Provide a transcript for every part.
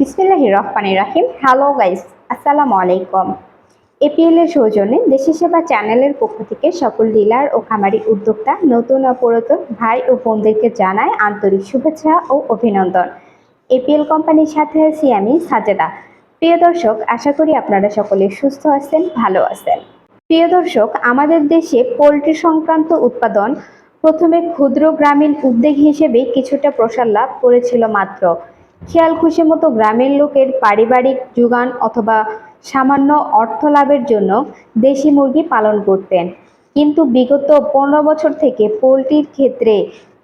বিসমিল্লাহির রহমানির রাহিম। Hello guys আসসালামু আলাইকুম। এপিএল এর সৌজন্যে দেশি সেবা চ্যানেলের পক্ষ থেকে সকল ডিলার ও খামারি উদ্যোক্তা, নতুন ও পুরাতন ভাই ও বোনদেরকে জানায় আন্তরিক শুভেচ্ছা ও অভিনন্দন। এপিএল কোম্পানির সাথে আছি আমি সাজেদা। প্রিয় দর্শক, আশা করি আপনারা সকলে সুস্থ আছেন, ভালো আছেন। প্রিয় দর্শক, আমাদের দেশে পোলট্রি সংক্রান্ত উৎপাদন প্রথমে ক্ষুদ্র গ্রামীণ উদ্যোগ হিসেবে কিছুটা প্রসার লাভ করেছিল মাত্র খেয়াল খুশি মতো গ্রামের লোকের পারিবারিক যোগান অথবা সামান্য অর্থ লাভের জন্য দেশি মুরগি পালন করতেন। কিন্তু বিগত পনেরো বছর থেকে পোলট্রির ক্ষেত্রে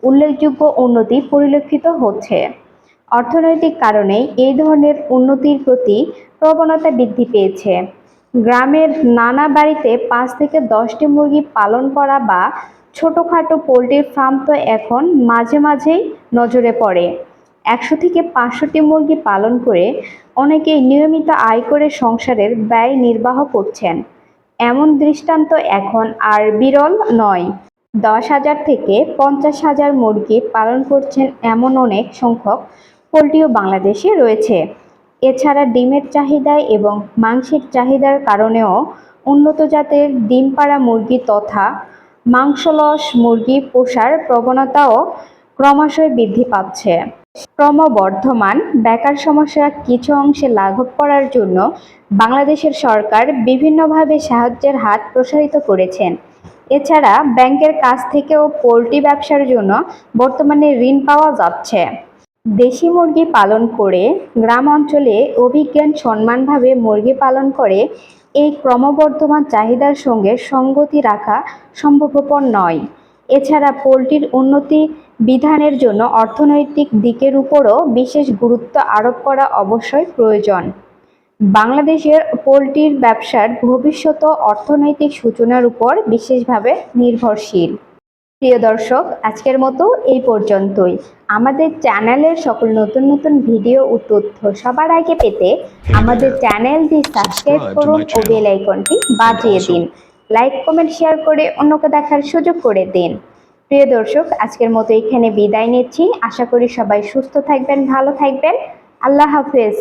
উল্লেখযোগ্য উন্নতি পরিলক্ষিত হচ্ছে। অর্থনৈতিক কারণে এই ধরনের উন্নতির প্রতি প্রবণতা বৃদ্ধি পেয়েছে। গ্রামের নানা বাড়িতে পাঁচ থেকে দশটি মুরগি পালন করা বা ছোটোখাটো পোলট্রির ফার্ম তো এখন মাঝে মাঝেই নজরে পড়ে। একশো থেকে পাঁচশোটি মুরগি পালন করে অনেকেই নিয়মিত আয় করে সংসারের ব্যয় নির্বাহ করছেন। এমন দৃষ্টান্ত এখন আর বিরল নয়। দশ হাজার থেকে পঞ্চাশ হাজার মুরগি পালন করছেন এমন অনেক সংখ্যক পোলট্রিও বাংলাদেশে রয়েছে। এছাড়া ডিমের চাহিদায় এবং মাংসের চাহিদার কারণেও উন্নত জাতের ডিম পাড়া মুরগি তথা মাংসলস মুরগি পোষার প্রবণতাও ক্রমশই বৃদ্ধি পাচ্ছে। ক্রমবর্ধমান বেকার সমস্যা কিছু অংশে লাঘব করার জন্য বাংলাদেশের সরকার বিভিন্নভাবে সাহায্যের হাত প্রসারিত করেছেন। এছাড়া ব্যাংকের কাছ থেকেও পোলট্রি ব্যবসার জন্য বর্তমানে ঋণ পাওয়া যাচ্ছে। দেশি মুরগি পালন করে গ্রাম অঞ্চলে অভিজ্ঞান সম্মানভাবে মুরগি পালন করে এই ক্রমবর্ধমান চাহিদার সঙ্গে সঙ্গতি রাখা সম্ভবপর নয়। এছাড়া পোলট্রির উন্নতি বিধানের জন্য অর্থনৈতিক দিকের উপরও বিশেষ গুরুত্ব আরোপ করা অবশ্যই প্রয়োজন। বাংলাদেশের পোলট্রির ব্যবসার ভবিষ্যৎ অর্থনৈতিক সূচনার উপর বিশেষভাবে নির্ভরশীল। প্রিয় দর্শক আজকের মতো এই পর্যন্তই। আমাদের চ্যানেলের সকল নতুন নতুন ভিডিও ও তথ্য সবার আগে পেতে আমাদের চ্যানেলটি সাবস্ক্রাইব করুন ও বেল আইকনটি বাজিয়ে দিন। লাইক, কমেন্ট, শেয়ার করে অন্যকে দেখার সুযোগ করে দিন। প্রিয় দর্শক, আজকের মতো এখানে বিদায় নিচ্ছি। আশা করি সবাই সুস্থ থাকবেন, ভালো থাকবেন। আল্লাহ হাফেজ।